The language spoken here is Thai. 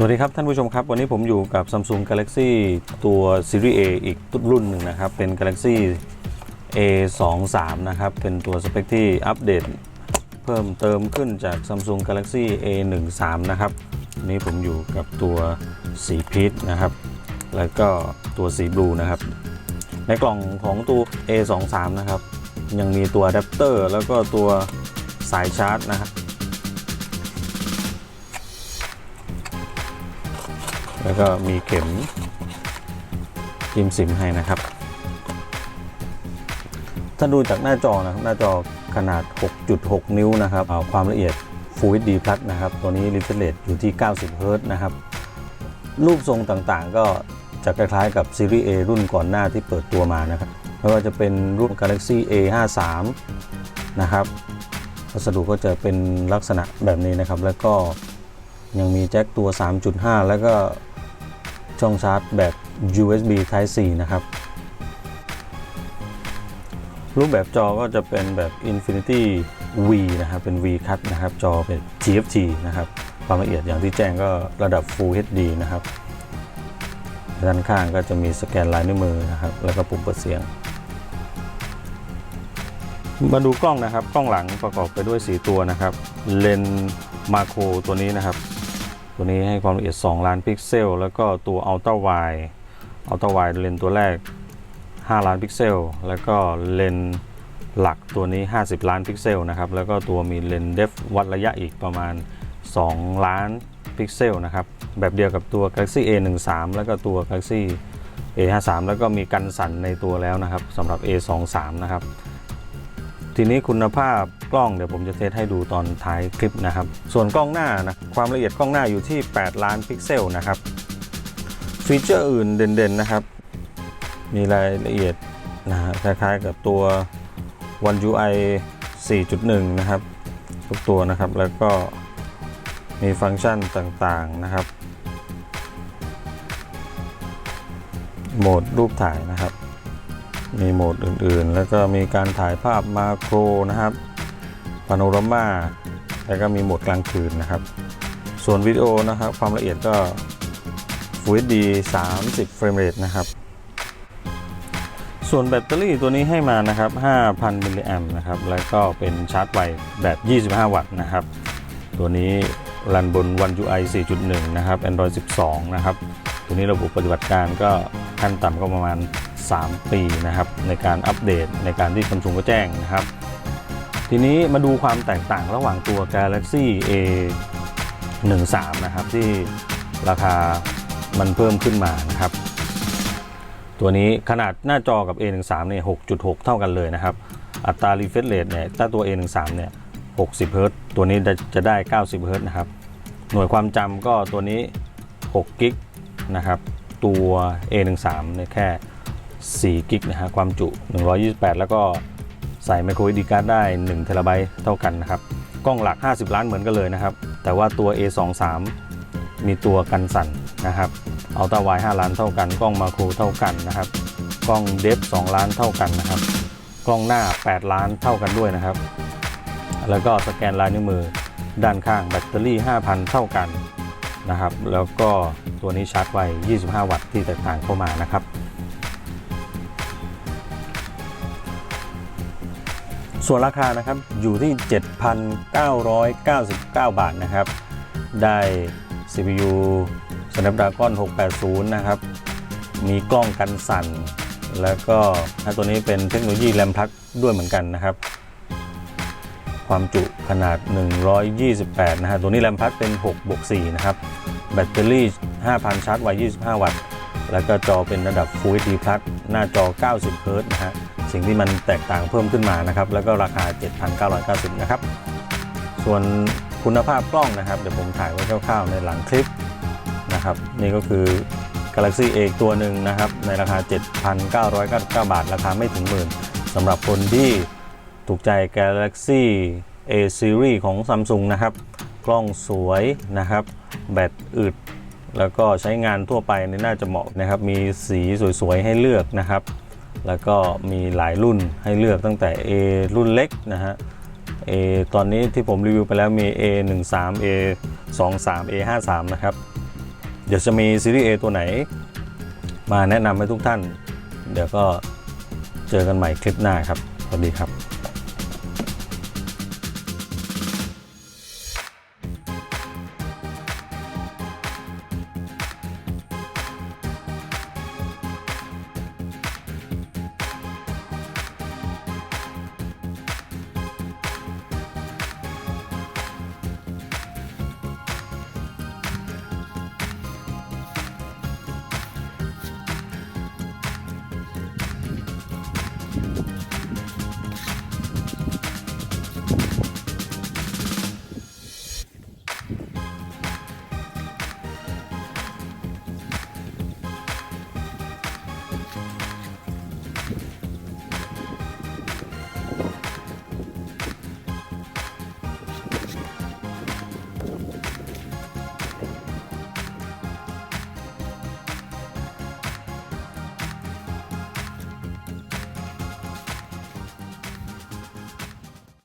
สวัสดีครับท่านผู้ชมครับ วันนี้ผมอยู่กับ Samsung Galaxy ตัว Series A อีกรุ่นหนึ่งนะครับ เป็น Galaxy A23 นะครับ เป็นตัวสเปคที่อัปเดตเพิ่มเติมขึ้นจาก Samsung Galaxy A13 นะครับวันนี้ผมอยู่กับตัวสีพีชนะครับ แล้วก็ตัวสีบลูนะครับ ในกล่องของตัว A23 นะครับ ยังมีตัวอะแดปเตอร์แล้วก็ตัวสายชาร์จนะครับ แล้วก็มีเข็มจิ้มซิมให้นะครับ ถ้าดูจากหน้าจอนะครับ หน้าจอขนาด 6.6 นิ้วนะครับเอาความละเอียด Full HD Plus นะครับ ตัวนี้ refresh rate อยู่ที่ 90 Hz นะครับ รูปทรงต่างๆ ก็จะคล้ายๆกับซีรีส์ A รุ่นก่อนหน้าที่เปิดตัวมานะครับไม่ว่าจะเป็นรูป Galaxy A53 นะครับวัสดุก็จะเป็นลักษณะแบบนี้นะครับ แล้วก็ยังมีแจ็คตัว 3.5 แล้วก็ ช่องชาร์จแบบ USB Type C นะครับ รูปแบบจอก็จะเป็นแบบ Infinity V นะครับ เป็น V Cut นะครับ จอเป็น TFT นะครับ ความละเอียดอย่างที่แจ้งก็ระดับ Full HD นะครับ ด้านข้างก็จะมีสแกนลายนิ้วมือนะครับ แล้วก็ปุ่มเปิดเสียง มาดูกล้องนะครับ กล้องหลังประกอบไปด้วย 4 ตัวนะครับ เลนมาโครตัวนี้นะครับ ตัวนี้ให้ความละเอียด 2 ล้านพิกเซล แล้วก็ตัวอัลตร้าไวอัลตร้าไวเลนตัวแรก 5 ล้านพิกเซล แล้วก็เลนหลักตัวนี้ 50 ล้านพิกเซลนะครับ แล้วก็ตัวมีเลนเดฟวัดระยะอีกประมาณ 2 ล้านพิกเซลนะครับ แบบเดียวกับตัว Galaxy A13 แล้วก็ตัว Galaxy A53 แล้วก็มีกันสั่นในตัวแล้วนะครับสำหรับ A23 นะครับ ทีนี้คุณภาพกล้องเดี๋ยวผมจะเทสให้ดูตอนท้ายคลิปนะครับ ส่วนกล้องหน้านะความละเอียดกล้องหน้าอยู่ที่ 8 ล้านพิกเซลนะครับ ฟีเจอร์อื่นเด่นๆนะครับ มีรายละเอียดนะฮะคล้ายๆกับตัว One UI 4.1 นะครับ ทุกตัวนะครับแล้วก็มีฟังก์ชันต่างๆนะครับ โหมดรูปถ่ายนะครับ มีโหมดอื่นๆ แล้วก็มีการถ่ายภาพมาโครนะครับพาโนรามาแล้วก็มีโหมดกลางคืนนะครับ ส่วนวิดีโอนะครับ ความละเอียดก็ Full HD 30 เฟรมเรทนะครับ ส่วนแบตเตอรี่ตัวนี้ให้มานะครับ 5,000 มิลลิแอมนะครับ แล้วก็เป็นชาร์จไวแบบ 25 วัตต์นะครับ ตัวนี้รันบน One UI 4.1 นะครับ Android 12 นะครับ ตัวนี้ระบบปฏิบัติการก็ขั้นต่ำก็ประมาณ 3 ปีนะครับ ในการอัปเดตในการที่ซัมซุงก็แจ้งนะครับ ทีนี้มาดูความแตกต่างระหว่างตัว Galaxy A 1 3นะครับ ที่ราคามันเพิ่มขึ้นมานะครับ ตัวนี้ขนาดหน้าจอกับ A13 เนี่ย6.6 เท่ากันเลยนะครับ อัตรา refresh rate เนี่ยถ้าตัว A13 เนี่ย60 Hz ตัวนี้จะได้ 90 Hz นะครับ หน่วยความจำก็ตัวนี้6กิกนะครับ ตัว A13 เนี่ยแค่ 4 กิกนะฮะความจุ 128 แล้วก็ใส่ micro SD card ได้1เทราไบต์เท่ากันนะครับ กล้องหลัก 50 ล้านเหมือนกันเลยนะครับ แต่ว่าตัว A23 มีตัวกันสั่นนะครับอัลตร้าไว5ล้านเท่ากัน กล้องมาโครเท่ากันนะครับ กล้องเดฟ2ล้านเท่ากันนะครับ กล้องหน้า 8 ล้านเท่ากันด้วยนะครับ แล้วก็สแกนลายนิ้วมือด้านข้างแบตเตอรี่ 5,000 เท่ากันนะครับ แล้วก็ตัวนี้ชาร์จไว25 วัตต์ที่แตกต่างเข้ามานะครับ ส่วนราคานะครับอยู่ที่ 7,999 บาทนะครับ ได้ CPU Snapdragon 680 นะครับ มีกล้องกันสั่น แล้วก็ตัวนี้เป็นเทคโนโลยีแรมพลักด้วยเหมือนกันนะครับ ความจุขนาด 128 นะฮะ ตัวนี้แรมพลักเป็น6บวก4นะครับ แบตเตอรี่ 5,000 ชาร์จไว 25 วัตต์ แล้วก็จอเป็นระดับ Full HD Plus หน้าจอ 90 Hz นะฮะ สิ่งที่มันแตกต่างเพิ่มขึ้นมานะครับ แล้วก็ราคา 7,990 นะครับ ส่วนคุณภาพกล้องนะครับ เดี๋ยวผมถ่ายไว้คร่าวๆในหลังคลิปนะครับ นี่ก็คือ Galaxy A ตัวหนึ่งนะครับ ในราคา 7,999 บาท ราคาไม่ถึงหมื่นสำหรับคนที่ถูกใจ Galaxy A Series ของ Samsung นะครับ กล้องสวยนะครับ แบตอึด แล้วก็ใช้งานทั่วไปนี่น่าจะเหมาะนะครับ มีสีสวยๆให้เลือกนะครับ แล้วก็มีหลายรุ่นให้เลือกตั้งแต่ A รุ่นเล็กนะฮะ A ตอนนี้ที่ผมรีวิวไปแล้วมี A 1 3 A 2 3 A 5 3นะครับ เดี๋ยวจะมีซีรีส์ A ตัวไหน มาแนะนำให้ทุกท่าน เดี๋ยวก็เจอกันใหม่คลิปหน้าครับ สวัสดีครับ